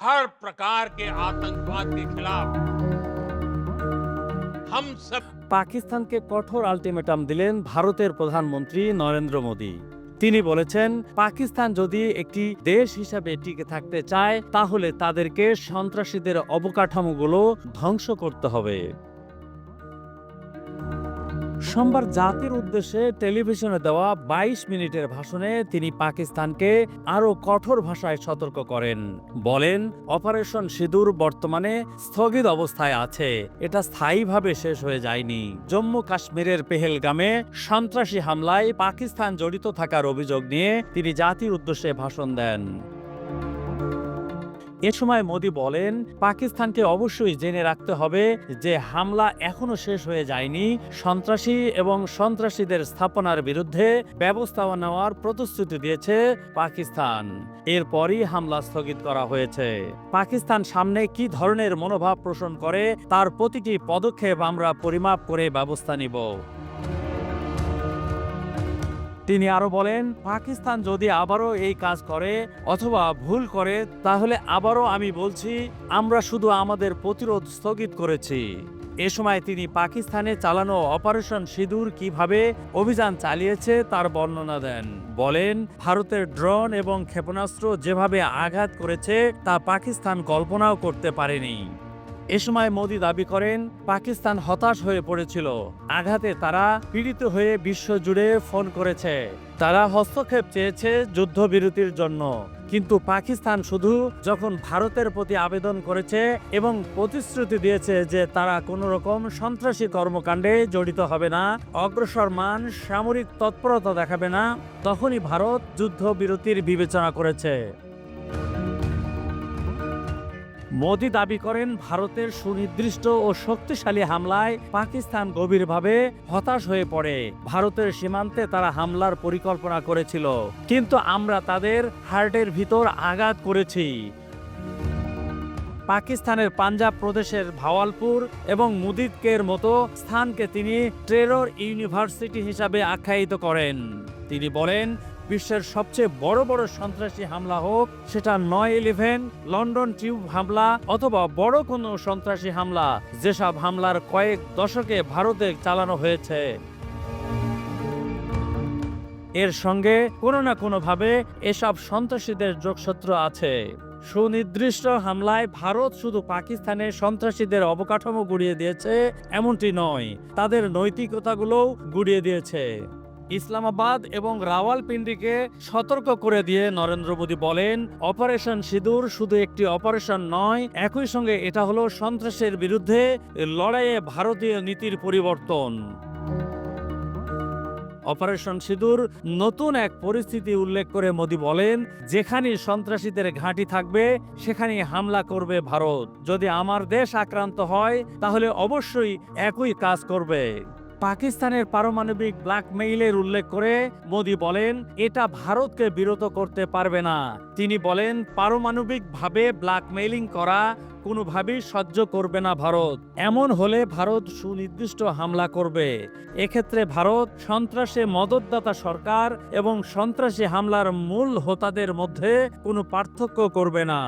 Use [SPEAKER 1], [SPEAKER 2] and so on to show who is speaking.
[SPEAKER 1] हर प्रकार के आतंकवाद के खिलाफ हम सब
[SPEAKER 2] পাকিস্তানকে কঠোর আলটিমেটাম দিলেন ভারতের প্রধানমন্ত্রী নরেন্দ্র মোদী তিনি বলেছেন পাকিস্তান যদি একটি দেশ হিসাবে টিকে থাকতে চায় তাহলে তাদেরকে সন্ত্রাসীদের অবকাঠামোগুলো ধ্বংস করতে হবে সোমবার জাতির উদ্দেশ্যে টেলিভিশনে দেওয়া ২২ মিনিটের ভাষণে তিনি পাকিস্তানকে আরও কঠোর ভাষায় সতর্ক করেন। বলেন, অপারেশন সিঁদুর বর্তমানে স্থগিত অবস্থায় আছে। এটা স্থায়ীভাবে শেষ হয়ে যায়নি। জম্মু কাশ্মীরের পেহেলগামে সন্ত্রাসী হামলায় পাকিস্তান জড়িত থাকার অভিযোগ নিয়ে তিনি জাতির উদ্দেশ্যে ভাষণ দেন। এ সময় মোদি বলেন, পাকিস্তানকে অবশ্যই জেনে রাখতে হবে যে হামলা এখনও শেষ হয়ে যায়নি। সন্ত্রাসী এবং সন্ত্রাসীদের স্থাপনার বিরুদ্ধে ব্যবস্থা নেওয়ার প্রতিশ্রুতি দিয়েছে পাকিস্তান। এরপরই হামলা স্থগিত করা হয়েছে। পাকিস্তান সামনে কি ধরনের মনোভাব পোষণ করে, তার প্রতিটি পদক্ষেপ আমরা পরিমাপ করে ব্যবস্থা নিব। তিনি আরও বলেন, পাকিস্তান যদি আবারও এই কাজ করে অথবা ভুল করে, তাহলে আবারও আমি বলছি, আমরা শুধু আমাদের প্রতিরোধ স্থগিত করেছি। এ সময় তিনি পাকিস্তানে চালানো অপারেশন সিঁদুর কীভাবে অভিযান চালিয়েছে তার বর্ণনা দেন। বলেন, ভারতের ড্রোন এবং ক্ষেপণাস্ত্র যেভাবে আঘাত করেছে, তা পাকিস্তান কল্পনাও করতে পারেনি। এ সময় মোদি দাবি করেন, পাকিস্তান হতাশ হয়ে পড়েছিল। আঘাতে তারা পীড়িত হয়ে বিশ্বজুড়ে ফোন করেছে। তারা হস্তক্ষেপ চেয়েছে যুদ্ধবিরতির জন্য। কিন্তু পাকিস্তান শুধু যখন ভারতের প্রতি আবেদন করেছে এবং প্রতিশ্রুতি দিয়েছে যে তারা কোনো রকম সন্ত্রাসী কর্মকাণ্ডে জড়িত হবে না, অগ্রসর মান, সামরিক তৎপরতা দেখাবে না, তখনই ভারত যুদ্ধবিরতির বিবেচনা করেছে। মোদি দাবি করেন ভারতের সুনির্দিষ্ট ও শক্তিশালী হামলায় পাকিস্তান গভীরভাবে হতাশ হয়ে পড়ে। ভারতের সীমান্তে তারা হামলার পরিকল্পনা করেছিল। কিন্তু আমরা তাদের হার্টের ভিতর আঘাত করেছি। পাকিস্তানের পাঞ্জাব প্রদেশের ভাওয়ালপুর এবং মুদিতকের মতো স্থানকে তিনি টেরর ইউনিভার্সিটি হিসাবে আখ্যায়িত করেন। তিনি বলেন বিশ্বের সবচেয়ে বড় বড় সন্ত্রাসী হামলা হোক, সেটা নয় ইলেভেন, লন্ডন টিউব হামলা অথবা বড় কোনো সন্ত্রাসী হামলা, যেসব হামলার কয়েক দশকে ভারতে চালানো হয়েছে। এর সঙ্গে কোনো না কোনোভাবে এসব সন্ত্রাসীদের যোগসূত্র আছে। সুনির্দিষ্ট হামলায় ভারত শুধু পাকিস্তানে সন্ত্রাসীদের অবকাঠামো গুড়িয়ে দিয়েছে, এমনটি নয়, তাদের নৈতিকতাগুলোও গুড়িয়ে দিয়েছে। ইসলামাবাদ এবং রাওয়ালপিন্ডিকে সতর্ক করে দিয়ে নরেন্দ্র মোদী বলেন, অপারেশন সিঁদুর শুধু একটি অপারেশন নয়, একই সঙ্গে এটা হলো সন্ত্রাসের বিরুদ্ধে লড়াইয়ে ভারতীয় নীতির পরিবর্তন। অপারেশন সিঁদুর নতুন এক পরিস্থিতি উল্লেখ করে মোদি বলেন যেখানে সন্ত্রাসীদের ঘাঁটি থাকবে সেখানে হামলা করবে ভারত। যদি আমার দেশ আক্রান্ত হয়, তাহলে অবশ্যই একই কাজ করবে। পাকিস্তানের পারমাণবিক ব্ল্যাকমেইলের উল্লেখ করে মোদি বলেন, এটা ভারতকে বিরত করতে পারবে না। তিনি বলেন, পারমাণবিকভাবে ব্ল্যাকমেইলিং করা কোনোভাবেই সহ্য করবে না ভারত। এমন হলে ভারত সুনির্দিষ্ট হামলা করবে। এক্ষেত্রে ভারত সন্ত্রাসে মদতদাতা সরকার এবং সন্ত্রাসী হামলার মূল হোতাদের মধ্যে কোনো পার্থক্য করবে না।